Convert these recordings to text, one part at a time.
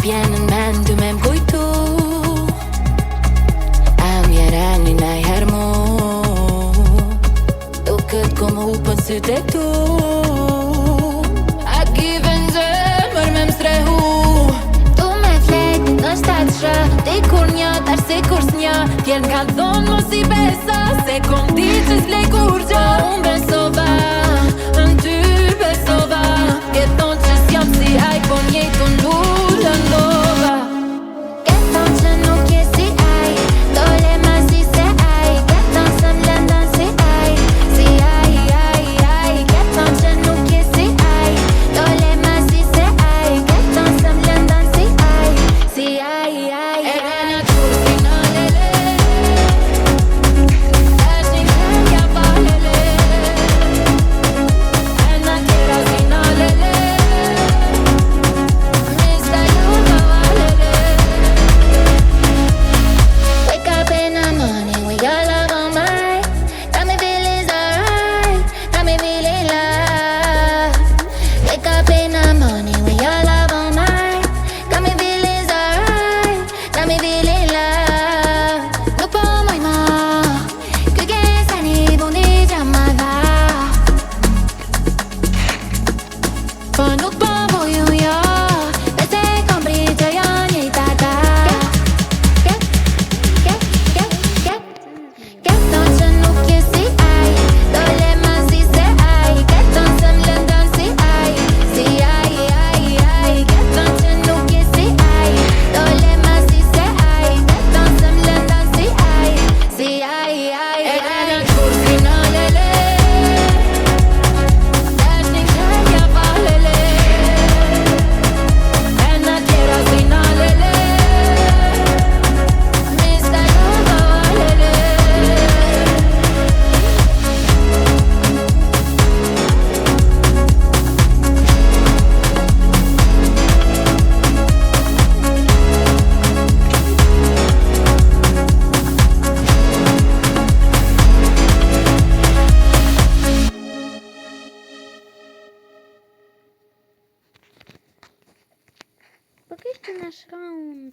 Pjenë në men dy me mkujtu. E mjere një nejher mu. Duket kom hu për sytë e tu. A given zemër me mstrehu. Tu me flejt në të shtatë shë. Ti kur një, tash si kur s'një. Tjenë ka dhonë mos i besa Se kom ti që s'lej kur gjë Unë besova.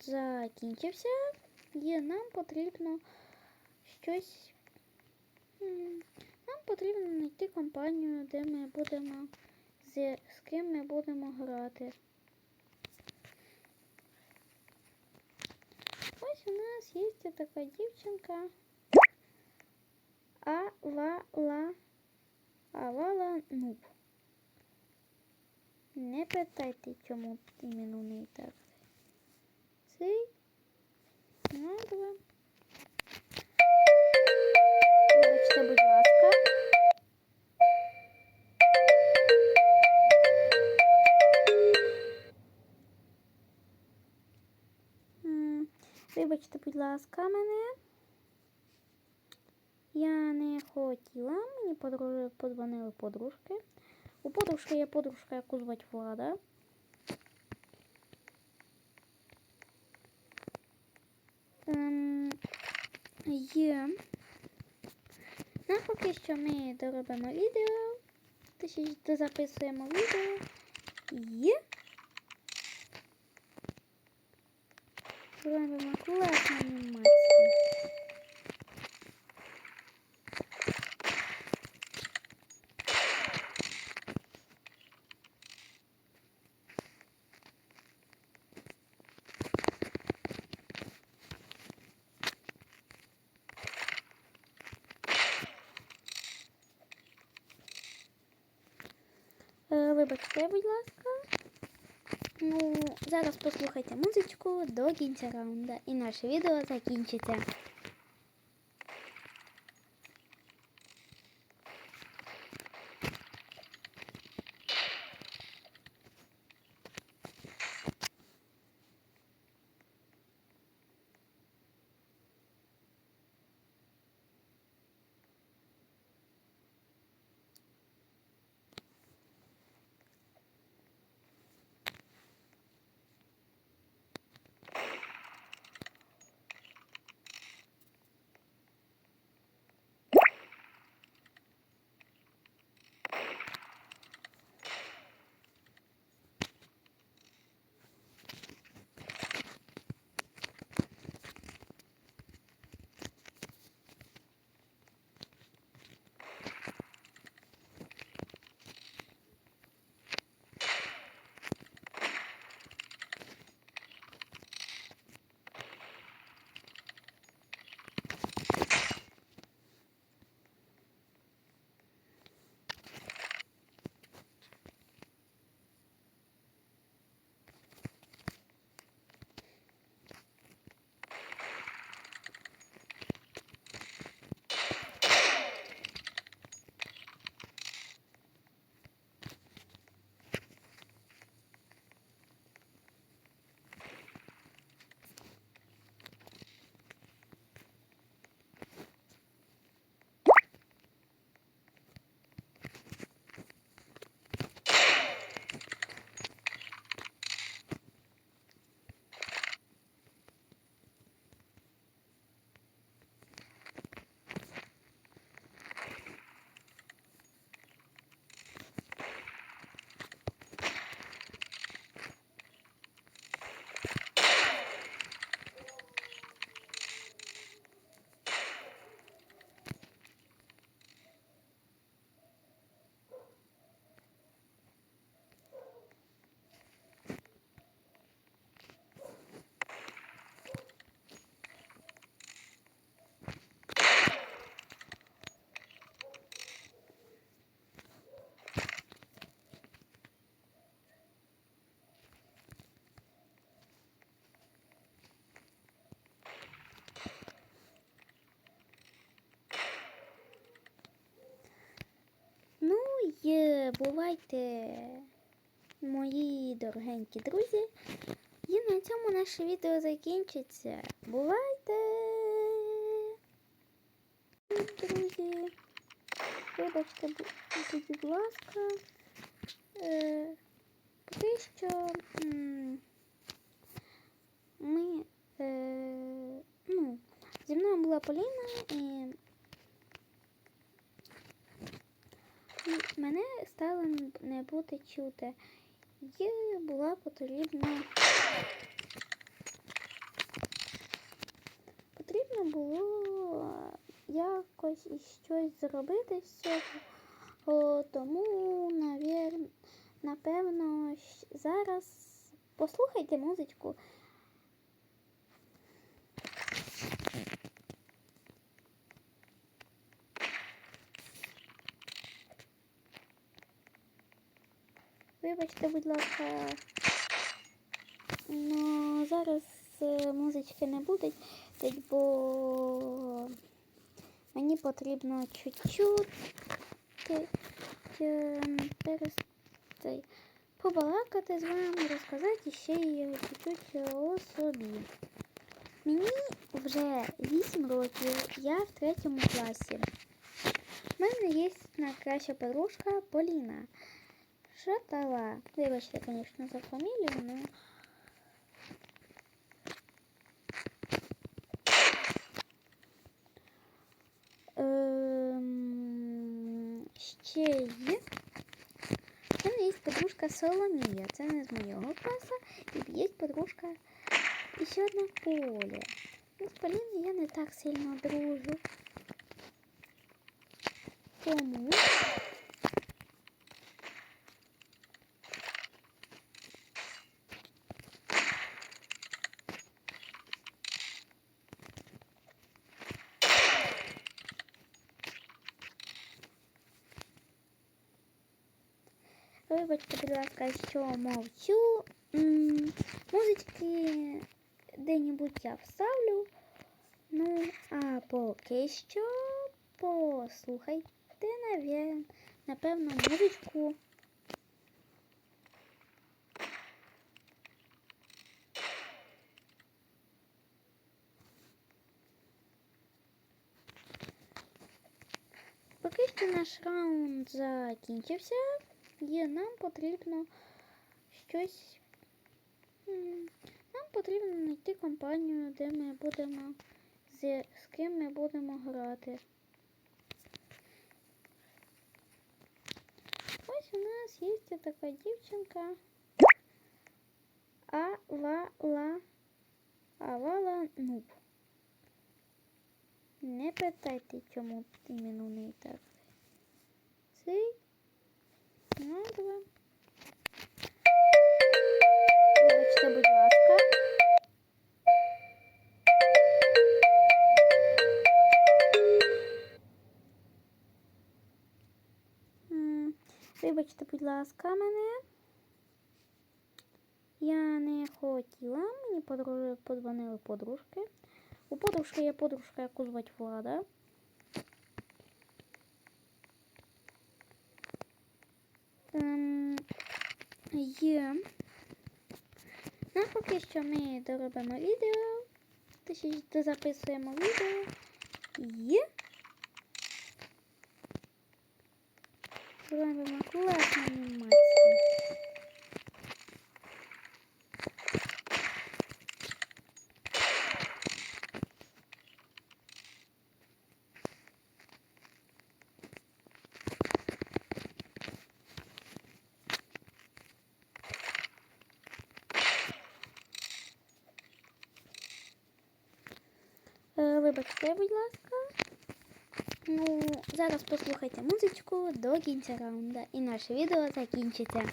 Закінчився, і нам потрібно щось. Нам потрібно знайти компанію, де ми будемо з, з ким ми будемо грати. Ось у нас є така дівчинка. Авала. Авала Нуб. Не питайте, чому іменно в неї так. Цей. Назва. Вибачте, будь ласка. Вибачте, будь ласка, мене. Я не хотіла, мені подру- подзвонили подружки. У подружки є подружка, яку звуть Влада. Є. Ну, поки що ми доробимо відео. Точніше, записуємо відео. Є. Робимо класну анімацію. Вибачте, будь ласка. Ну, зараз послухайте музичку до кінця раунда, і наше відео закінчиться. Бувайте, мої дорогенькі друзі. І на цьому наше відео закінчиться. Бувайте! Друзі, вибачте, будь ласка. Е, поки що ми, е, ну, зі мною була Поліна і і мене стало не бути чути. І була потрібна. Потрібно було якось і щось зробити з цього. Тому, напевно, зараз послухайте музичку. Вибачте, будь ласка. Ну, зараз е, музички не буде, бо мені потрібно чуть-чуть е, побалакати з вами, розказати ще чуть-чуть о собі. Мені вже 8 років, я в третьому класі. У мене є найкраща подружка Поліна. Шатала. Вибачте, конечно, за фамилию, но... Ем, Ще є. У мене є подружка Соломія. Це не з моєго класу. І є подружка і ще одна Поля. Ну, з Поліною я не так сильно дружу. Тому Вибачте, будь ласка, що мовчу. М, Музички де-небудь я вставлю. Ну, а поки що послухайте, навер- напевно, музичку. Поки що наш раунд закінчився, і нам потрібно щось. Нам потрібно знайти компанію, де ми будемо з, з ким ми будемо грати. Ось у нас є така дівчинка. Авала. Авала Нуб. Не питайте, чому іменно в неї так. Цей. Назва. Вибачте, будь ласка. Вибачте, будь ласка, мене. Я не хотіла, мені подруж... подзвонили подружки. У подружки є подружка, яку звать Влада. Є. Ну, поки що ми доробимо відео. Точніше, дозаписуємо відео. І зробимо класну анімацію. Вибачте, будь ласка. Ну, зараз послухайте музичку до кінця раунда і наше відео закінчиться.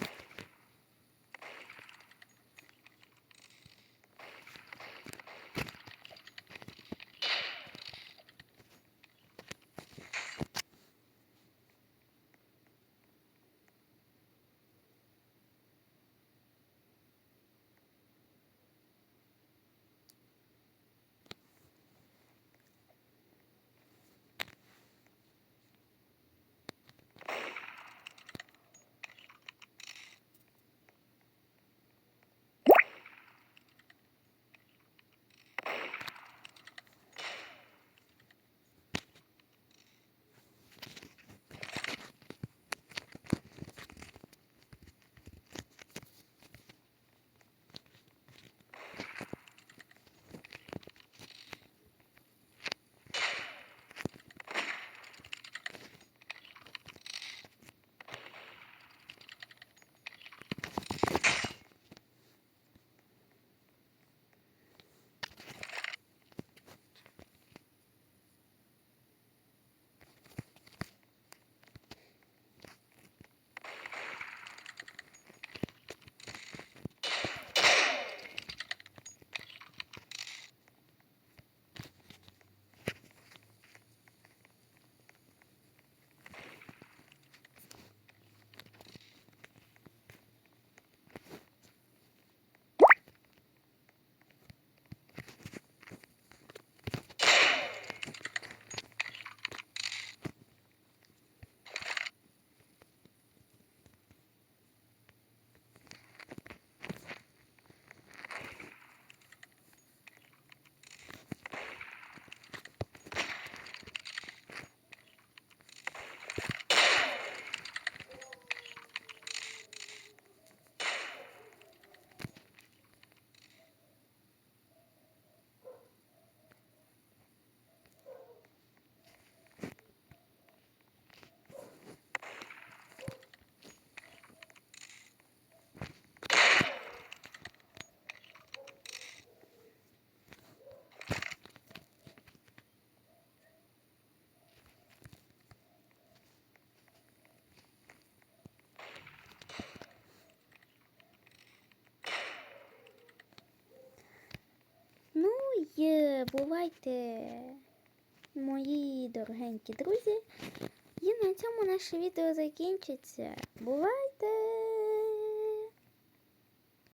Бувайте, мої дорогенькі друзі. І на цьому наше відео закінчиться. Бувайте!